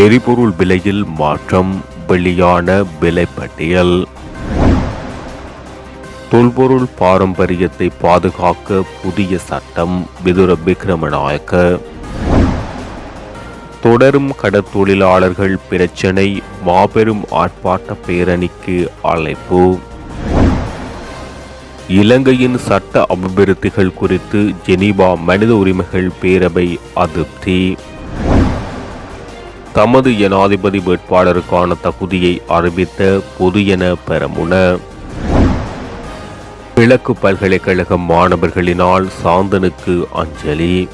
எரிபொருள் விலையில் மாற்றம் வெளியான விலைப்பட்டியல் தொல்பொருள் பாரம்பரியத்தை பாதுகாக்க புதிய சட்டம் விதுர விக்ரமநாயக்க. தொடரும் கடத்தொழிலாளர்கள் பிரச்சினை மாபெரும் ஆர்ப்பாட்ட பேரணிக்கு அழைப்பு. இலங்கையின் சட்ட அபிவிருத்திகள் குறித்து ஜெனீவா மனித உரிமைகள் பேரவை அதிருப்தி. தமது ஜனாதிபதி வேட்பாளருக்கான தகுதியை அறிவித்த பொதுயன பெரமுன. கிழக்கு பல்கலைக்கழக மாணவர்களினால் சாந்தனுக்கு அஞ்சலி.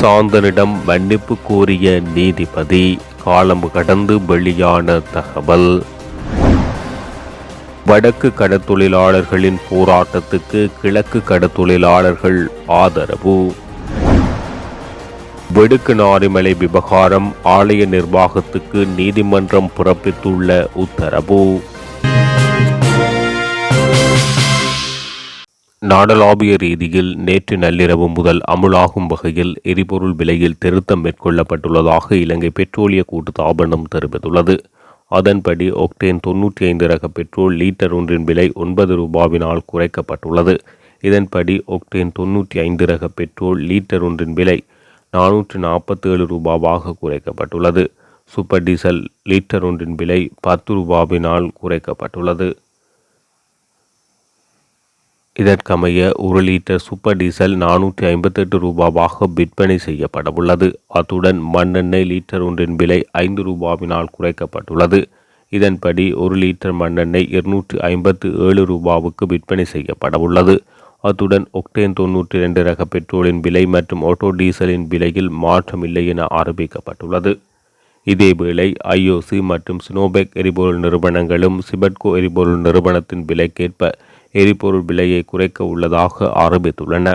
சாந்தனிடம் மன்னிப்பு கோரிய நீதிபதி காலம் கடந்து வெளியான தகவல். வடக்கு கடற்தொழிலாளர்களின் போராட்டத்துக்கு கிழக்கு கடற்தொழிலாளர்கள் ஆதரவு. வெடுக்கு நாரிமலை விவகாரம் ஆலய நிர்வாகத்துக்கு நீதிமன்றம் பிறப்பித்துள்ள உத்தரவு. நாடளாவிய ரீதியில் நேற்று நள்ளிரவு முதல் அமுலாகும் வகையில் எரிபொருள் விலையில் திருத்தம் மேற்கொள்ளப்பட்டுள்ளதாக இலங்கை பெட்ரோலிய கூட்டுத்தாபனம் தெரிவித்துள்ளது. அதன்படி ஒக்டேன் தொன்னூற்றி ஐந்து ரக பெட்ரோல் லீட்டர் ஒன்றின் விலை ஒன்பது ரூபாவினால் குறைக்கப்பட்டுள்ளது. இதன்படி ஒக்டேன் தொன்னூற்றி ஐந்து ரக பெட்ரோல் லீட்டர் ஒன்றின் விலை நானூற்று நாற்பத்தேழு ரூபாவாக குறைக்கப்பட்டுள்ளது. சூப்பர் டீசல் லீட்டர் ஒன்றின் விலை பத்து ரூபாவினால் குறைக்கப்பட்டுள்ளது. இதற்கமைய ஒரு லிட்டர் சூப்பர் டீசல் நானூற்றி ஐம்பத்தெட்டு ரூபாவாக விற்பனை செய்யப்படவுள்ளது. அத்துடன் மண்ணெண்ணெய் லிட்டர் ஒன்றின் விலை ஐந்து ரூபாவினால் குறைக்கப்பட்டுள்ளது. இதன்படி ஒரு லிட்டர் மண்ணெண்ணெய் இருநூற்றி ஐம்பத்து ஏழு ரூபாவுக்கு விற்பனை செய்யப்படவுள்ளது. அத்துடன் ஒக்டேன் தொன்னூற்றி இரண்டு ரக பெட்ரோலின் விலை மற்றும் ஆட்டோ டீசலின் விலையில் மாற்றமில்லை என ஆரம்பிக்கப்பட்டுள்ளது. இதேவேளை ஐஓசி மற்றும் சினோபெக் எரிபொருள் நிறுவனங்களும் சிபட்கோ எரிபொருள் நிறுவனத்தின் விலைக்கேற்ப எரிபொருள் விலையை குறைக்க உள்ளதாக ஆரம்பித்துள்ளன.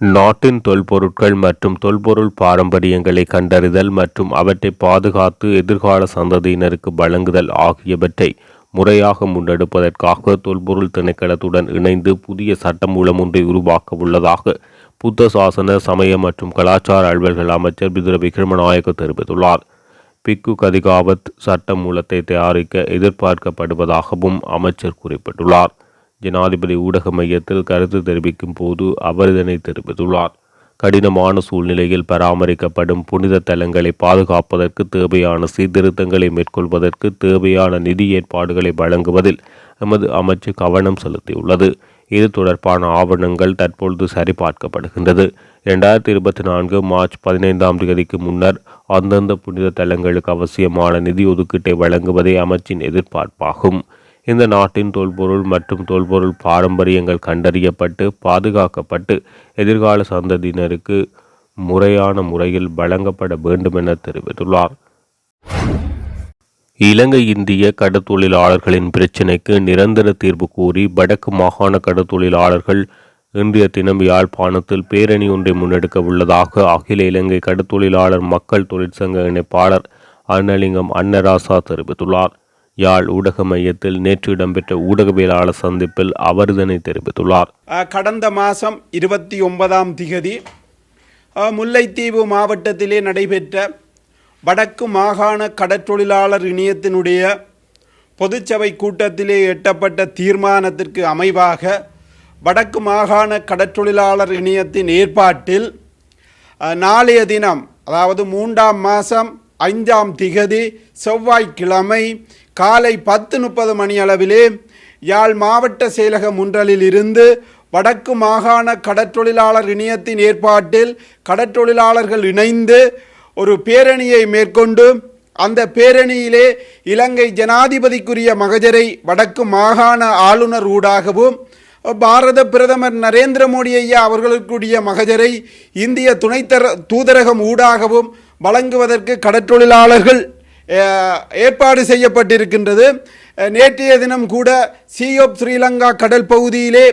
நாட்டின் தொல்பொருட்கள் மற்றும் தொல்பொருள் பாரம்பரியங்களை கண்டறிதல் மற்றும் அவற்றை பாதுகாத்து எதிர்கால சந்ததியினருக்கு வழங்குதல் ஆகியவற்றை முறையாக முன்னெடுப்பதற்காக தொல்பொருள் திணைக்களத்துடன் இணைந்து புதிய சட்டமூலம் ஒன்றை உருவாக்க உள்ளதாக புத்த சாசன சமய மற்றும் கலாச்சார அலுவல்கள் அமைச்சர் பிதுர விக்ரமநாயக்க தெரிவித்துள்ளார். பிக்கு கதிகாவத் சட்ட மூலத்தை தயாரிக்க எதிர்பார்க்கப்படுவதாகவும் அமைச்சர் குறிப்பிட்டுள்ளார். ஜனாதிபதி ஊடக மையத்தில் கருத்து தெரிவிக்கும் போது அவர் இதனை தெரிவித்துள்ளார். கடினமான சூழ்நிலையில் பராமரிக்கப்படும் புனித தலங்களை பாதுகாப்பதற்கு தேவையான சீர்திருத்தங்களை மேற்கொள்வதற்கு தேவையான நிதி ஏற்பாடுகளை வழங்குவதில் எமது அமைச்சு கவனம் செலுத்தியுள்ளது. இது தொடர்பான ஆவணங்கள் தற்பொழுது சரிபார்க்கப்படுகின்றது. இரண்டாயிரத்தி இருபத்தி நான்கு மார்ச் பதினைந்தாம் தேதிக்கு முன்னர் அந்தந்த புனித தலங்களுக்கு அவசியமான நிதி ஒதுக்கீட்டை வழங்குவதே அமைச்சின் எதிர்பார்ப்பாகும். இந்த நாட்டின் தொல்பொருள் மற்றும் தொல்பொருள் பாரம்பரியங்கள் கண்டறியப்பட்டு பாதுகாக்கப்பட்டு எதிர்கால சந்ததியினருக்கு முறையான முறையில் வழங்கப்பட வேண்டும் என தெரிவித்துள்ளார். இலங்கை இந்திய கடத்தொழிலாளர்களின் பிரச்சினைக்கு நிரந்தர தீர்வு கூறி வடக்கு மாகாண கடத்தொழிலாளர்கள் இன்றைய தினம் யாழ்ப்பாணத்தில் பேரணி ஒன்றை முன்னெடுக்க உள்ளதாக அகில இலங்கை கடத்தொழிலாளர் மக்கள் தொழிற்சங்க இணைப்பாளர் அன்னலிங்கம் அன்னராசா தெரிவித்துள்ளார். யாழ் ஊடக மையத்தில் நேற்று இடம்பெற்ற ஊடகவியலாளர் சந்திப்பில் அவர் இதனை தெரிவித்துள்ளார். கடந்த மாதம் இருபத்தி ஒன்பதாம் திகதி முல்லைத்தீவு மாவட்டத்திலே நடைபெற்ற வடக்கு மாகாண கடற்றொழிலாளர் இணையத்தினுடைய பொதுச்சபை கூட்டத்திலே எட்டப்பட்ட தீர்மானத்திற்கு அமைவாக வடக்கு மாகாண கடற்றொழிலாளர் இணையத்தின் ஏற்பாட்டில் நாளைய தினம் அதாவது மூன்றாம் மாதம் ஐந்தாம் திகதி செவ்வாய்க்கிழமை காலை பத்து முப்பது மணி அளவிலே யாழ் மாவட்ட செயலக முன்றலில் இருந்து வடக்கு மாகாண கடற்றொழிலாளர் இணையத்தின் ஏற்பாட்டில் கடற்றொழிலாளர்கள் இணைந்து ஒரு பேரணியை மேற்கொண்டு அந்த பேரணியிலே இலங்கை ஜனாதிபதிக்குரிய மகஜரை வடக்கு மாகாண ஆளுநர் ஊடாகவும் பாரத பிரதமர் நரேந்திர மோடி ஐயா அவர்களுக்குரிய மகஜரை இந்திய துணைத்தர தூதரகம் ஊடாகவும் வழங்குவதற்கு கடற்றொழிலாளர்கள் ஏற்பாடு செய்யப்பட்டிருக்கின்றது. நேற்றைய தினம் கூட சியோப் ஸ்ரீலங்கா கடல் பகுதியிலே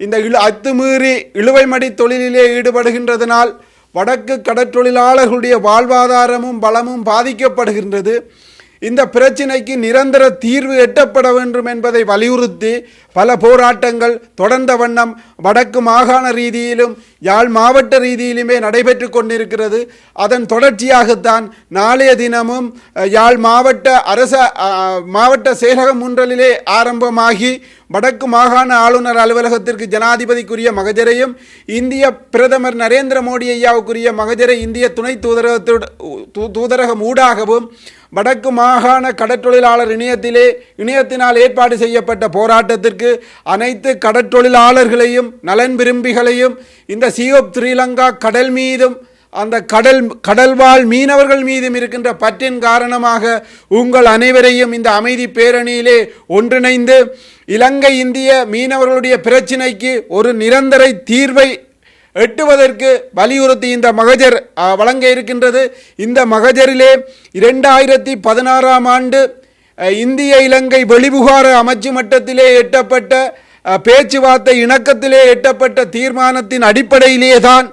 இந்த இழு அத்துமீறி இழுவைமடி தொழிலிலே ஈடுபடுகின்றதனால் வடக்கு கடற்றொழிலாளர்களுடைய வாழ்வாதாரமும் பலமும் பாதிக்கப்படுகின்றது. இந்த பிரச்சினைக்கு நிரந்தர தீர்வு எட்டப்பட வேண்டும் என்பதை வலியுறுத்தி பல போராட்டங்கள் தொடர்ந்த வண்ணம் வடக்கு மாகாண ரீதியிலும் யாழ் மாவட்ட ரீதியிலுமே நடைபெற்று கொண்டிருக்கிறது. அதன் தொடர்ச்சியாகத்தான் நாளைய தினமும் யாழ் மாவட்ட அரச மாவட்ட செயலகம் ஒன்றலிலே ஆரம்பமாகி வடக்கு மாகாண ஆளுநர் அலுவலகத்திற்கு ஜனாதிபதிக்குரிய மகஜரையும் இந்திய பிரதமர் நரேந்திர மோடி ஐயாவுக்குரிய மகஜரை இந்திய துணை தூதரகத்தோடு தூ- தூதரகம் ஊடாகவும் வடக்கு மாகாண கடற்றொழிலாளர் இணையத்திலே இணையத்தினால் ஏற்பாடு செய்யப்பட்ட போராட்டத்திற்கு அனைத்து கடற்றொழிலாளர்களையும் நலன் விரும்பிகளையும் இந்த சியோப் ஸ்ரீலங்கா கடல் மீதும் அந்த கடல் கடல்வாழ் மீனவர்கள் மீதும் இருக்கின்ற பற்றின் காரணமாக உங்கள் அனைவரையும் இந்த அமைதி பேரணியிலே ஒன்றிணைந்து இலங்கை இந்திய மீனவர்களுடைய பிரச்சினைக்கு ஒரு நிரந்தர தீர்வை எட்டுவதற்கு வலியுறுத்தி இந்த மகஜர் வழங்க இருக்கின்றது. இந்த மகஜரிலே இரண்டாயிரத்தி பதினாறாம் ஆண்டு இந்திய இலங்கை வெளிவிகார அமைச்சு மட்டத்திலே எட்டப்பட்ட பேச்சுவார்த்தை இணக்கத்திலே எட்டப்பட்ட தீர்மானத்தின் அடிப்படையிலே தான்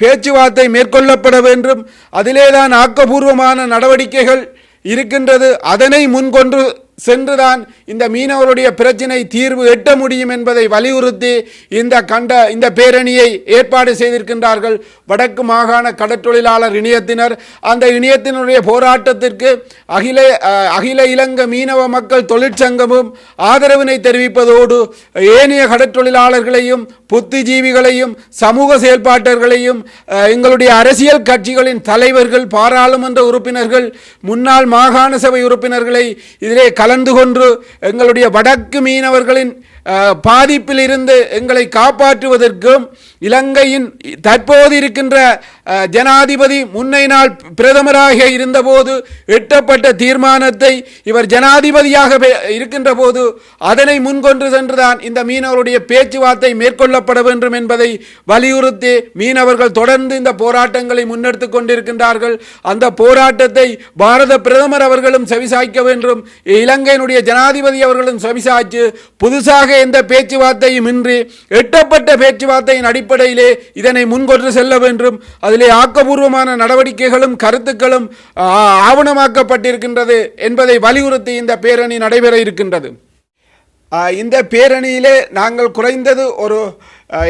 பேச்சுவார்த்தை மேற்கொள்ளப்பட வேண்டும். அதிலேதான் ஆக்கபூர்வமான நடவடிக்கைகள் இருக்கின்றது. அதனை முன்கொண்டு சென்றுதான் இந்த மீனவருடைய பிரச்சினை தீர்வு எட்ட முடியும் என்பதை வலியுறுத்தி இந்த கண்ட இந்த பேரணியை ஏற்பாடு செய்திருக்கின்றார்கள் வடக்கு மாகாண கடற்றொழிலாளர் இணையத்தினர். அந்த இணையத்தினுடைய போராட்டத்திற்கு அகில அகில இலங்கை மீனவ மக்கள் தொழிற்சங்கமும் ஆதரவினை தெரிவிப்பதோடு ஏனைய கடற்றொழிலாளர்களையும் புத்திஜீவிகளையும் சமூக செயல்பாட்டர்களையும் எங்களுடைய அரசியல் கட்சிகளின் தலைவர்கள் பாராளுமன்ற உறுப்பினர்கள் முன்னாள் மாகாண சபை உறுப்பினர்களை இதிலே கலந்து கொண்டு எங்களுடைய வடக்கு மீனவர்களின் பாதிப்பிலிருந்து எங்களை காப்பாற்றுவதற்கும் இலங்கையின் தற்போது இருக்கின்ற ஜனாதிபதி முன்னை நாள் பிரதமராக இருந்தபோது எட்டப்பட்ட தீர்மானத்தை இவர் ஜனாதிபதியாக பெ- இருக்கின்ற போது அதனை முன்கொண்டு சென்றுதான் இந்த மீனவருடைய பேச்சுவார்த்தை மேற்கொள்ளப்பட வேண்டும் என்பதை வலியுறுத்தி மீனவர்கள் தொடர்ந்து இந்த போராட்டங்களை முன்னெடுத்துக் கொண்டிருக்கின்றார்கள். அந்த போராட்டத்தை பாரத பிரதமர் அவர்களும் செவிசாய்க்க வேண்டும். இலங்கையினுடைய ஜனாதிபதி அவர்களும் செவிசாய்ச்சு புதுசாக எந்த பேச்சுவார்த்தையும் இன்றி எட்டப்பட்ட பேச்சுவார்த்தையின் அடிப்படையிலே இதனை முன்கொண்டு செல்ல வேண்டும். அதிலே ஆக்கபூர்வமான நடவடிக்கைகளும் கருத்துக்களும் ஆவணமாக்கப்பட்டிருக்கின்றது என்பதை வலியுறுத்தி இந்த பேரணி நடைபெற இருக்கின்றது. இந்த பேரணியிலே நாங்கள் குறைந்தது ஒரு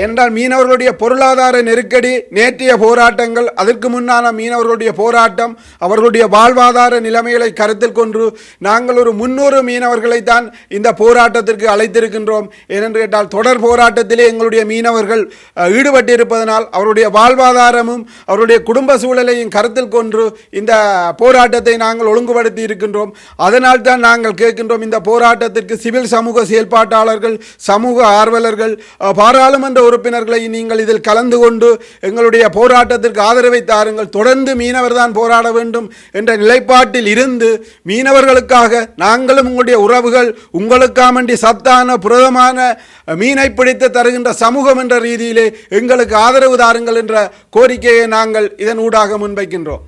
என்றால் மீனவர்களுடைய பொருளாதார நெருக்கடி நேற்றைய போராட்டங்கள் அதற்கு முன்னான மீனவர்களுடைய போராட்டம் அவர்களுடைய வாழ்வாதார நிலைமைகளை கருத்தில் கொண்டு நாங்கள் ஒரு முன்னூறு மீனவர்களை தான் இந்த போராட்டத்திற்கு அழைத்திருக்கின்றோம். ஏனென்று கேட்டால் தொடர் போராட்டத்திலே எங்களுடைய மீனவர்கள் ஈடுபட்டிருப்பதனால் அவருடைய வாழ்வாதாரமும் அவருடைய குடும்ப சூழலையும் கருத்தில் கொண்டு இந்த போராட்டத்தை நாங்கள் ஒழுங்குபடுத்தி இருக்கின்றோம். அதனால் தான் நாங்கள் கேட்கின்றோம் இந்த போராட்டத்திற்கு சிவில் சமூக செயல்பாட்டாளர்கள் சமூக ஆர்வலர்கள் பாராளுமன்ற சட்டமன்ற உறுப்பினர்களை நீங்கள் இதில் கலந்து கொண்டு எங்களுடைய போராட்டத்திற்கு ஆதரவை தாருங்கள். தொடர்ந்து மீனவர் தான் போராட வேண்டும் என்ற நிலைப்பாட்டில் இருந்து மீனவர்களுக்காக நாங்களும் உங்களுடைய உறவுகள் உங்களுக்காமண்டி சத்தான புரதமான மீனை பிடித்து தருகின்ற சமூகம் என்ற ரீதியிலே எங்களுக்கு ஆதரவு தாருங்கள் என்ற கோரிக்கையை நாங்கள் இதன் ஊடாக முன்வைக்கின்றோம்.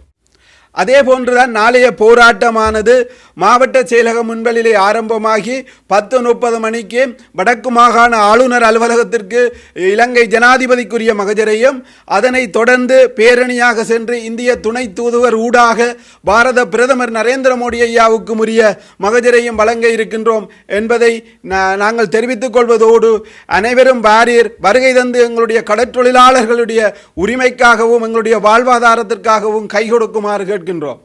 அதே போன்றுதான் நாளைய போராட்டமானது மாவட்ட செயலக முன்பலிலே ஆரம்பமாகி பத்து முப்பது மணிக்கு வடக்கு மாகாண ஆளுநர் அலுவலகத்திற்கு இலங்கை ஜனாதிபதிக்குரிய மகஜரையும் அதனை தொடர்ந்து பேரணியாக சென்று இந்திய துணை தூதுவர் ஊடாக பாரத பிரதமர் நரேந்திர மோடி ஐயாவுக்கு உரிய மகஜரையும் வழங்க இருக்கின்றோம் என்பதை நாங்கள் தெரிவித்துக் கொள்வதோடு அனைவரும் வாரியர் வருகை தந்து எங்களுடைய கடற்றொழிலாளர்களுடைய உரிமைக்காகவும் எங்களுடைய வாழ்வாதாரத்திற்காகவும் கை கொடுக்குமாறு கேட்கின்றோம்.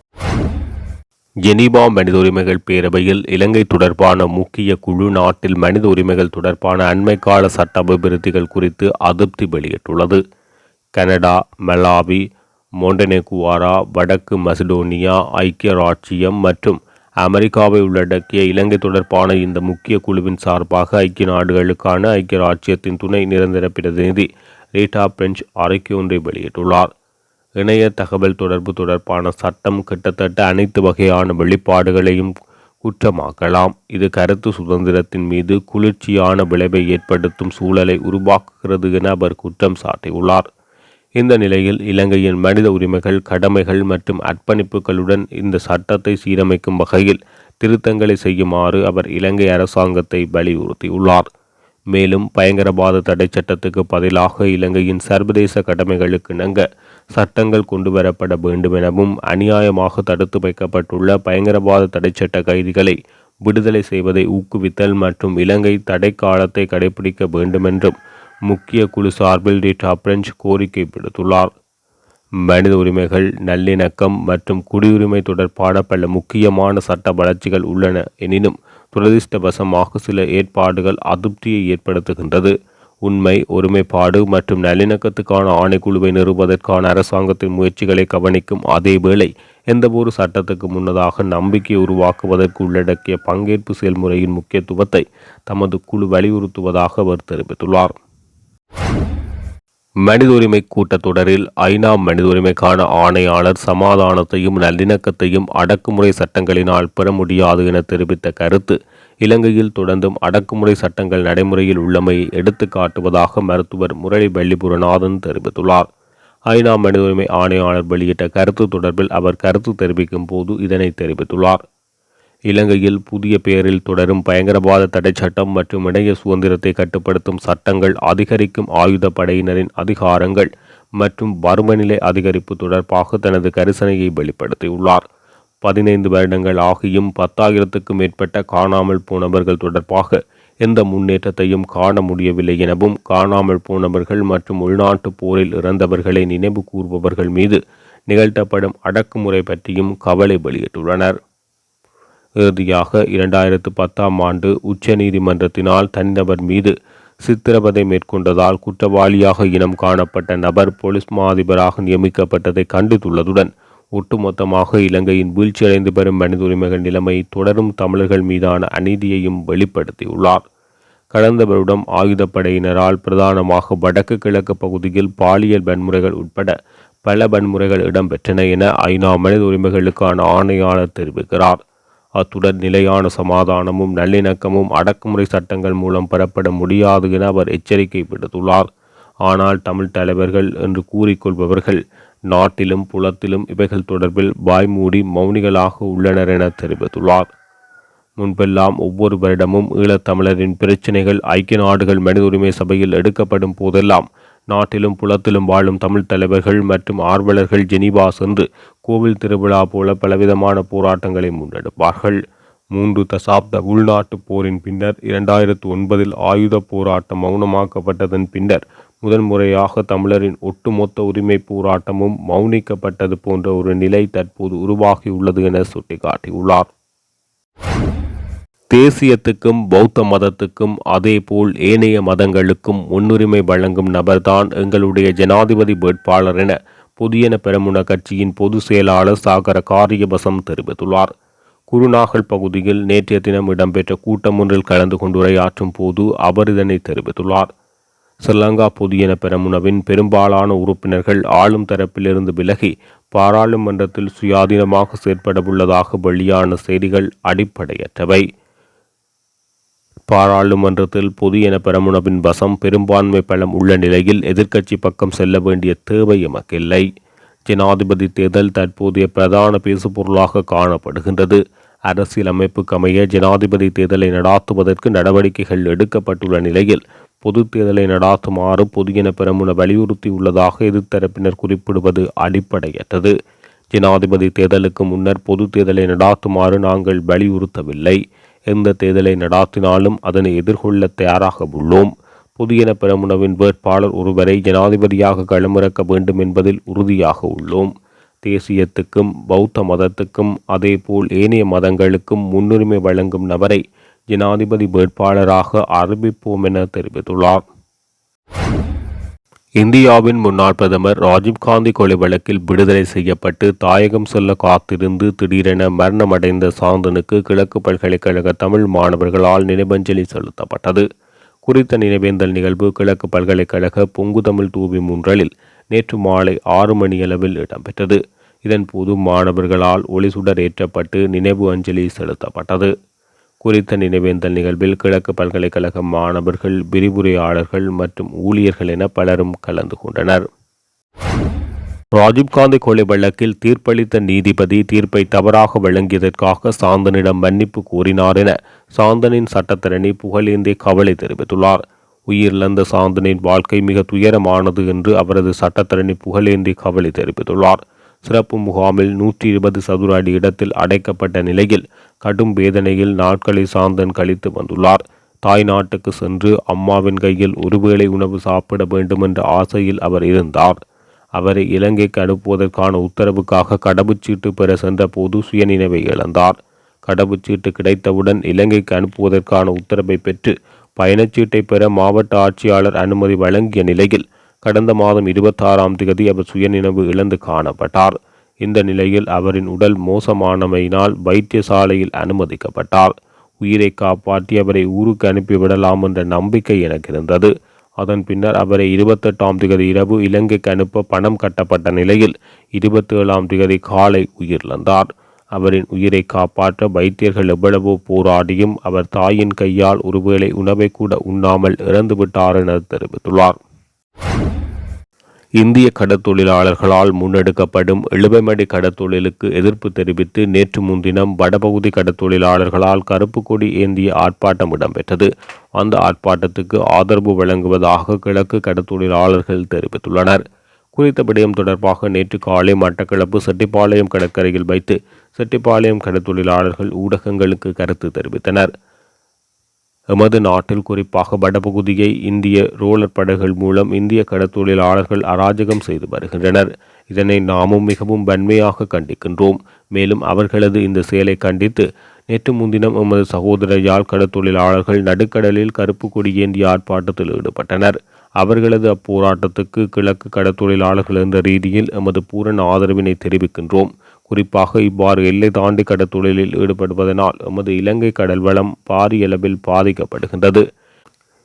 ஜெனீவா மனித உரிமைகள் பேரவையில் இலங்கை தொடர்பான முக்கிய குழு நாட்டில் மனித உரிமைகள் தொடர்பான அண்மைக்கால சட்ட அபிவிருத்திகள் குறித்து அதிருப்தி வெளியிட்டுள்ளது. கனடா மலாவி மோண்டனேகுவாரா வடக்கு மசிடோனியா ஐக்கிய ராச்சியம் மற்றும் அமெரிக்காவை உள்ளடக்கிய இலங்கை தொடர்பான இந்த முக்கிய குழுவின் சார்பாக ஐக்கிய நாடுகளுக்கான ஐக்கிய ராச்சியத்தின் துணை நிரந்தர பிரதிநிதி ரீட்டா பிரெஞ்ச் அறிக்கை ஒன்றை வெளியிட்டுள்ளார். இணைய தகவல் தொடர்பு தொடர்பான சட்டம் கிட்டத்தட்ட அனைத்து வகையான வெளிப்பாடுகளையும் குற்றமாக்கலாம். இது கருத்து சுதந்திரத்தின் மீது குளிர்ச்சியான விளைவை ஏற்படுத்தும் சூழலை உருவாக்குகிறது என அவர் குற்றம் சாட்டியுள்ளார். இந்த நிலையில் இலங்கையின் மனித உரிமைகள் கடமைகள் மற்றும் அர்ப்பணிப்புகளுடன் இந்த சட்டத்தை சீரமைக்கும் வகையில் திருத்தங்களை செய்யுமாறு அவர் இலங்கை அரசாங்கத்தை வலியுறுத்தியுள்ளார். மேலும் பயங்கரவாத தடை சட்டத்துக்கு பதிலாக இலங்கையின் சர்வதேச கடமைகளுக்கு இணங்க சட்டங்கள் கொண்டுவரப்பட வேண்டும் எனவும் அநியாயமாக தடுத்து வைக்கப்பட்டுள்ள பயங்கரவாத தடைச்சட்ட கைதிகளை விடுதலை செய்வதை ஊக்குவித்தல் மற்றும் இலங்கை தடை காலத்தை கடைபிடிக்க வேண்டுமென்றும் முக்கிய குழு சார்பில் ரீட்டா பிரெஞ்சு கோரிக்கை விடுத்துள்ளார். மனித உரிமைகள் நல்லிணக்கம் மற்றும் குடியுரிமை தொடர்பான பல முக்கியமான சட்ட வளர்ச்சிகள் உள்ளன எனினும் துரதிர்ஷ்டவசமாக சில ஏற்பாடுகள் அதிருப்தியை ஏற்படுத்துகின்றது. உண்மை ஒருமைப்பாடு மற்றும் நல்லிணக்கத்துக்கான ஆணைக்குழுவை நிறுவுவதற்கான அரசாங்கத்தின் முயற்சிகளை கவனிக்கும் அதேவேளை எந்தவொரு சட்டத்துக்கு முன்னதாக நம்பிக்கை உருவாக்குவதற்கு உள்ளடக்கிய பங்கேற்பு செயல்முறையின் முக்கியத்துவத்தை தமது குழு வலியுறுத்துவதாக அவர் தெரிவித்துள்ளார். மனித உரிமை கூட்டத்தொடரில் ஐநா மனித உரிமைக்கான ஆணையாளர் சமாதானத்தையும் நல்லிணக்கத்தையும் அடக்குமுறை சட்டங்களினால் பெற முடியாது என தெரிவித்த கருத்து இலங்கையில் தொடர்ந்தும் அடக்குமுறை சட்டங்கள் நடைமுறையில் உள்ளமையை எடுத்து காட்டுவதாக மருத்துவர் முரளி வெள்ளிபுரநாதன் தெரிவித்துள்ளார். ஐநா மனித உரிமை ஆணையாளர் வெளியிட்ட கருத்து தொடர்பில் அவர் கருத்து தெரிவிக்கும் போது இதனை தெரிவித்துள்ளார். இலங்கையில் புதிய பெயரில் தொடரும் பயங்கரவாத தடை சட்டம் மற்றும் இணைய சுதந்திரத்தை கட்டுப்படுத்தும் சட்டங்கள் அதிகரிக்கும் ஆயுத படையினரின் அதிகாரங்கள் மற்றும் வறுமநிலை அதிகரிப்பு தொடர்பாக தனது கரிசனையை வெளிப்படுத்தியுள்ளார். பதினைந்து வருடங்கள் ஆகியும் பத்தாயிரத்துக்கும் மேற்பட்ட காணாமல் போனவர்கள் தொடர்பாக எந்த முன்னேற்றத்தையும் காண முடியவில்லை எனவும் காணாமல் போனவர்கள் மற்றும் உள்நாட்டு போரில் இறந்தவர்களை நினைவு கூறுபவர்கள் மீது நிகழ்த்தப்படும் அடக்குமுறை பற்றியும் கவலை வெளியிட்டுள்ளனர். இறுதியாக இரண்டாயிரத்து பத்தாம் ஆண்டு உச்ச நீதிமன்றத்தினால் தனிநபர் மீது சித்திரவதை மேற்கொண்டதால் குற்றவாளியாக இனம் காணப்பட்ட நபர் போலீஸ் மாதிபராக நியமிக்கப்பட்டதை கண்டித்துள்ளதுடன் ஒட்டுமொத்தமாக இலங்கையின் வீழ்ச்சியடைந்து பெறும் மனித உரிமைகள் நிலைமை தொடரும் தமிழர்கள் மீதான அநீதியையும் வெளிப்படுத்தியுள்ளார். கடந்த வருடம் ஆயுதப்படையினரால் பிரதானமாக வடக்கு கிழக்கு பகுதியில் பாலியல் வன்முறைகள் உட்பட பல வன்முறைகள் இடம்பெற்றன என ஐநா மனித உரிமைகளுக்கான ஆணையாளர் தெரிவிக்கிறார். அத்துடன் நிலையான சமாதானமும் நல்லிணக்கமும் அடக்குமுறை சட்டங்கள் மூலம் பெறப்பட முடியாது என அவர் எச்சரிக்கை விடுத்துள்ளார். ஆனால் தமிழ் தலைவர்கள் என்று கூறிக்கொள்பவர்கள் நாட்டிலும் புலத்திலும் இவைகள் தொடர்பில் வாய்மூடி மௌனிகளாக உள்ளனர் என தெரிவித்துள்ளார். முன்பெல்லாம் ஒவ்வொரு வருடமும் ஈழத்தமிழரின் பிரச்சினைகள் ஐக்கிய நாடுகள் மனித உரிமை சபையில் எடுக்கப்படும் போதெல்லாம் நாட்டிலும் புலத்திலும் வாழும் தமிழ் தலைவர்கள் மற்றும் ஆர்வலர்கள் ஜெனீவா சென்று கோவில் திருவிழா போல பலவிதமான போராட்டங்களை முன்னெடுப்பார்கள். மூன்று தசாப்த உள்நாட்டு போரின் பின்னர் இரண்டாயிரத்து ஒன்பதில் ஆயுத போராட்டம் மௌனமாக்கப்பட்டதன் பின்னர் முதன்முறையாக தமிழரின் ஒட்டுமொத்த உரிமை போராட்டமும் மௌனிக்கப்பட்டது போன்ற ஒரு நிலை தற்போது உருவாகியுள்ளது என சுட்டிக்காட்டியுள்ளார். தேசியத்துக்கும் பௌத்த மதத்துக்கும் அதேபோல் ஏனைய மதங்களுக்கும் முன்னுரிமை வழங்கும் நபர்தான் எங்களுடைய ஜனாதிபதி வேட்பாளர் என புதியன பெரமுன கட்சியின் பொதுச் செயலாளர் சாகர காரியபசம் தெரிவித்துள்ளார். குருநாகல் பகுதியில் நேற்றைய தினம் இடம்பெற்ற கூட்டம் ஒன்றில் கலந்து கொண்டு உரையாற்றும் போது அவர் இதனை தெரிவித்துள்ளார். ஸ்ரீலங்கா புதியன பெரமுனவின் பெரும்பாலான உறுப்பினர்கள் ஆளும் தரப்பிலிருந்து விலகி பாராளுமன்றத்தில் சுயாதீனமாக செயற்படவுள்ளதாக வெளியான செய்திகள் அடிப்படையற்றவை. பாராளுமன்றத்தில் பொது என பெரமுனவின் வசம் பெரும்பான்மை பலம் உள்ள நிலையில் எதிர்க்கட்சி பக்கம் செல்ல வேண்டிய தேவை எமக்கில்லை. ஜனாதிபதி தேர்தல் தற்போதைய பிரதான பேசுபொருளாக காணப்படுகின்றது. அரசியலமைப்புக்கமைய ஜனாதிபதி தேர்தலை நடாத்துவதற்கு நடவடிக்கைகள் எடுக்கப்பட்டுள்ள நிலையில் பொது தேர்தலை நடாத்துமாறு பொதுஎன பெரமுன வலியுறுத்தியுள்ளதாக எதிர்த்தரப்பினர் குறிப்பிடுவது அடிப்படையற்றது. ஜனாதிபதி தேர்தலுக்கு முன்னர் பொது தேர்தலை நடாத்துமாறு நாங்கள் வலியுறுத்தவில்லை. எந்த தேர்தலை நடாத்தினாலும் அதனை எதிர்கொள்ள தயாராக உள்ளோம். புதியன பிரமுனவின் வேட்பாளர் ஒருவரை ஜனாதிபதியாக களமிறக்க வேண்டும் என்பதில் உறுதியாக உள்ளோம். தேசியத்துக்கும் பௌத்த மதத்துக்கும் அதேபோல் ஏனைய மதங்களுக்கும் முன்னுரிமை வழங்கும் நபரை ஜனாதிபதி வேட்பாளராக அறிவிப்போம் என தெரிவித்துள்ளார். இந்தியாவின் முன்னாள் பிரதமர் ராஜீவ்காந்தி கொலை வழக்கில் விடுதலை செய்யப்பட்டு தாயகம் செல்ல காத்திருந்து திடீரென மரணமடைந்த சாந்தனுக்கு கிழக்கு பல்கலைக்கழக தமிழ் மாணவர்களால் நினைவஞ்சலி செலுத்தப்பட்டது. குறித்த நினைவேந்தல் நிகழ்வு கிழக்கு பல்கலைக்கழக பொங்குதமிழ் தூவி முன்றலில் நேற்று மாலை ஆறு மணியளவில் இடம்பெற்றது. இதன்போது மாணவர்களால் ஒளிசுடர் ஏற்றப்பட்டு நினைவு அஞ்சலி செலுத்தப்பட்டது. குறித்த நினைவேந்தல் நிகழ்வில் கிழக்கு பல்கலைக்கழக மாணவர்கள் விரிவுரையாளர்கள் மற்றும் ஊழியர்கள் என பலரும் கலந்து கொண்டனர். ராஜீவ்காந்தி கொலை வழக்கில் தீர்ப்பளித்த நீதிபதி தீர்ப்பை தவறாக வழங்கியதற்காக சாந்தனிடம் மன்னிப்பு கோரினார் என சாந்தனின் சட்டத்தரணி புகழேந்தி கவலை தெரிவித்துள்ளார். உயிரிழந்த சாந்தனின் வாழ்க்கை மிக துயரமானது என்று அவரது சட்டத்தரணி புகழேந்தி கவலை தெரிவித்துள்ளார். சிறப்பு முகாமில் நூற்றி இருபது சதுர அடி இடத்தில் அடைக்கப்பட்ட நிலையில் கடும் வேதனையில் நாட்களை சாந்தன் கழித்து வந்துள்ளார். தாய் நாட்டுக்கு சென்று அம்மாவின் கையில் ஒருவேளை உணவு சாப்பிட வேண்டும் என்ற ஆசையில் அவர் இருந்தார். அவரை இலங்கைக்கு அனுப்புவதற்கான உத்தரவுக்காக கடவுச்சீட்டு பெற சென்றபோது சுயநினைவை இழந்தார். கடவுச்சீட்டு கிடைத்தவுடன் இலங்கைக்கு அனுப்புவதற்கான உத்தரவை பெற்று பயணச்சீட்டை பெற மாவட்ட ஆட்சியாளர் அனுமதி வழங்கிய நிலையில் கடந்த மாதம் இருபத்தாறாம் தேதி அவர் சுயநினைவு இழந்து காணப்பட்டார். இந்த நிலையில் அவரின் உடல் மோசமானமையினால் வைத்தியசாலையில் அனுமதிக்கப்பட்டார். உயிரை காப்பாற்றி அவரை ஊருக்கு அனுப்பிவிடலாம் என்ற நம்பிக்கை எனக்கு இருந்தது அதன் பின்னர் அவரை இருபத்தெட்டாம் திகதி இரவு இலங்கைக்கு அனுப்ப பணம் கட்டப்பட்ட நிலையில் இருபத்தேழாம் திகதி காலை உயிரிழந்தார். அவரின் உயிரை காப்பாற்ற வைத்தியர்கள் எவ்வளவோ போராடியும் அவர் தாயின் கையால் ஒருவேளை உணவை கூட உண்ணாமல் இறந்துவிட்டார் என தெரிவித்துள்ளார். இந்திய கடற்தொழிலாளர்களால் முன்னெடுக்கப்படும் எழுபமடி கடற்தொழிலுக்கு எதிர்ப்பு தெரிவித்து நேற்று முன்தினம் வடபகுதி கடற்தொழிலாளர்களால் கருப்பு கொடி ஏந்திய ஆர்ப்பாட்டம் இடம்பெற்றது. அந்த ஆர்ப்பாட்டத்துக்கு ஆதரவு வழங்குவதாக கிழக்கு கடற்தொழிலாளர்கள் தெரிவித்துள்ளனர். குறித்த விடயம் தொடர்பாக நேற்று காலை மட்டக்களப்பு செட்டிப்பாளையம் கடற்கரையில் வைத்து செட்டிப்பாளையம் கடற்தொழிலாளர்கள் ஊடகங்களுக்கு கருத்து தெரிவித்தனர். எமது நாட்டில் குறிப்பாக வடபகுதியை இந்திய ரோலர் படகுகள் மூலம் இந்திய கடற்தொழிலாளர்கள் அராஜகம் செய்து வருகின்றனர். இதனை நாமும் மிகவும் வன்மையாக கண்டிக்கின்றோம். மேலும் அவர்களது இந்த செயலை கண்டித்து நேற்று முன்தினம் எமது சகோதர யாழ் கடற்தொழிலாளர்கள் நடுக்கடலில் கருப்பு கொடியேந்தி ஆர்ப்பாட்டத்தில் ஈடுபட்டனர். அவர்களது அப்போராட்டத்துக்கு கிழக்கு கடற்தொழிலாளர்கள் என்ற ரீதியில் எமது பூரண ஆதரவினை தெரிவிக்கின்றோம். குறிப்பாக இவ்வாறு எல்லை தாண்டி கடற்தொழிலில் ஈடுபடுவதனால் எமது இலங்கை கடல் வளம் பாரியளவில் பாதிக்கப்படுகின்றது.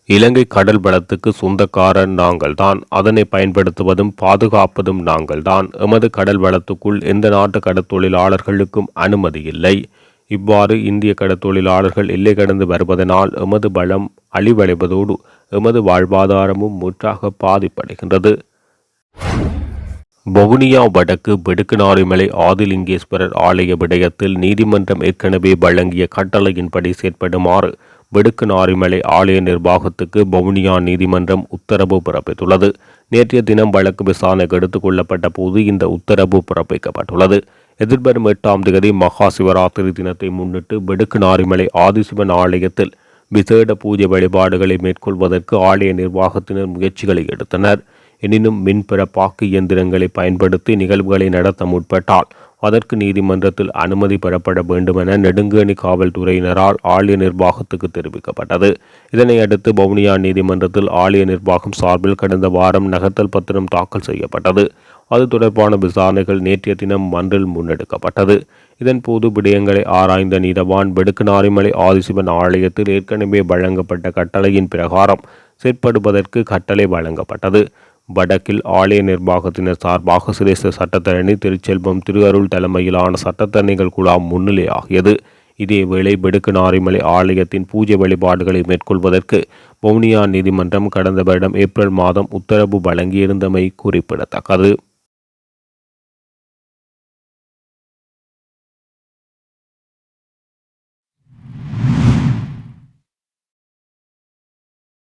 இலங்கை கடல் வளத்துக்கு சொந்தக்காரன் நாங்கள்தான். அதனை பயன்படுத்துவதும் பாதுகாப்பதும் நாங்கள்தான். எமது கடல் வளத்துக்குள் எந்த நாட்டு கடற்தொழிலாளர்களுக்கும் அனுமதி இல்லை. இவ்வாறு இந்திய கடற்தொழிலாளர்கள் எல்லை கடந்து வருவதனால் எமது பலம் அழிவடைவதோடு எமது வாழ்வாதாரமும் முற்றாக பாதிப்படைகின்றது. வவுனியா வடக்கு பெடுக்குநாரிமலை ஆதிலிங்கேஸ்வரர் ஆலய விடயத்தில் நீதிமன்றம் ஏற்கனவே வழங்கிய கட்டளையின்படி செயற்படுமாறு வெடுக்குநாரிமலை ஆலய நிர்வாகத்துக்கு வவுனியா நீதிமன்றம் உத்தரவு பிறப்பித்துள்ளது. நேற்றைய தினம் வழக்கு விசாரணைக்கு எடுத்துக் கொள்ளப்பட்ட போது இந்த உத்தரவு பிறப்பிக்கப்பட்டுள்ளது. எதிர்வரும் எட்டாம் தேதி மகா சிவராத்திரி தினத்தை முன்னிட்டு வெடுக்குநாரிமலை ஆதிசிவன் ஆலயத்தில் விசேட பூஜை வழிபாடுகளை மேற்கொள்வதற்கு ஆலய நிர்வாகத்தினர் முயற்சிகளை எடுத்தனர். எனினும் மின்புற பாக்கு இயந்திரங்களை பயன்படுத்தி நிகழ்வுகளை நடத்த முற்பட்டால் அதற்கு நீதிமன்றத்தில் அனுமதி பெறப்பட வேண்டுமென நெடுங்கேணி காவல்துறையினரால் ஆலய நிர்வாகத்துக்கு தெரிவிக்கப்பட்டது. இதனை அடுத்து வவுனியா நீதிமன்றத்தில் ஆலய நிர்வாகம் சார்பில் கடந்த வாரம் நகர்த்தல் பத்திரம் தாக்கல் செய்யப்பட்டது. அது தொடர்பான விசாரணைகள் நேற்றைய தினம் மன்றில் முன்னெடுக்கப்பட்டது. இதன் போது விடயங்களை ஆராய்ந்த நீதவான் வெடுக்குநாரிமலை ஆதிசிவன் ஆலயத்தில் ஏற்கனவே வழங்கப்பட்ட கட்டளையின் பிரகாரம் செயற்படுவதற்கு கட்டளை வழங்கப்பட்டது. வடக்கில் ஆலய நிர்வாகத்தினர் சார்பாக சிரேஷ்ட சட்டத்தரணி திருச்செல்வம் திருஅருள் தலைமையிலான சட்டத்தரணிகள் குழாம் முன்னிலையாகியது இதேவேளை பெடுக்கு நாரிமலை ஆலயத்தின் பூஜை வழிபாடுகளை மேற்கொள்வதற்கு வவுனியா நீதிமன்றம் கடந்த வருடம் ஏப்ரல் மாதம் உத்தரவு வழங்கியிருந்தமை குறிப்பிடத்தக்கது.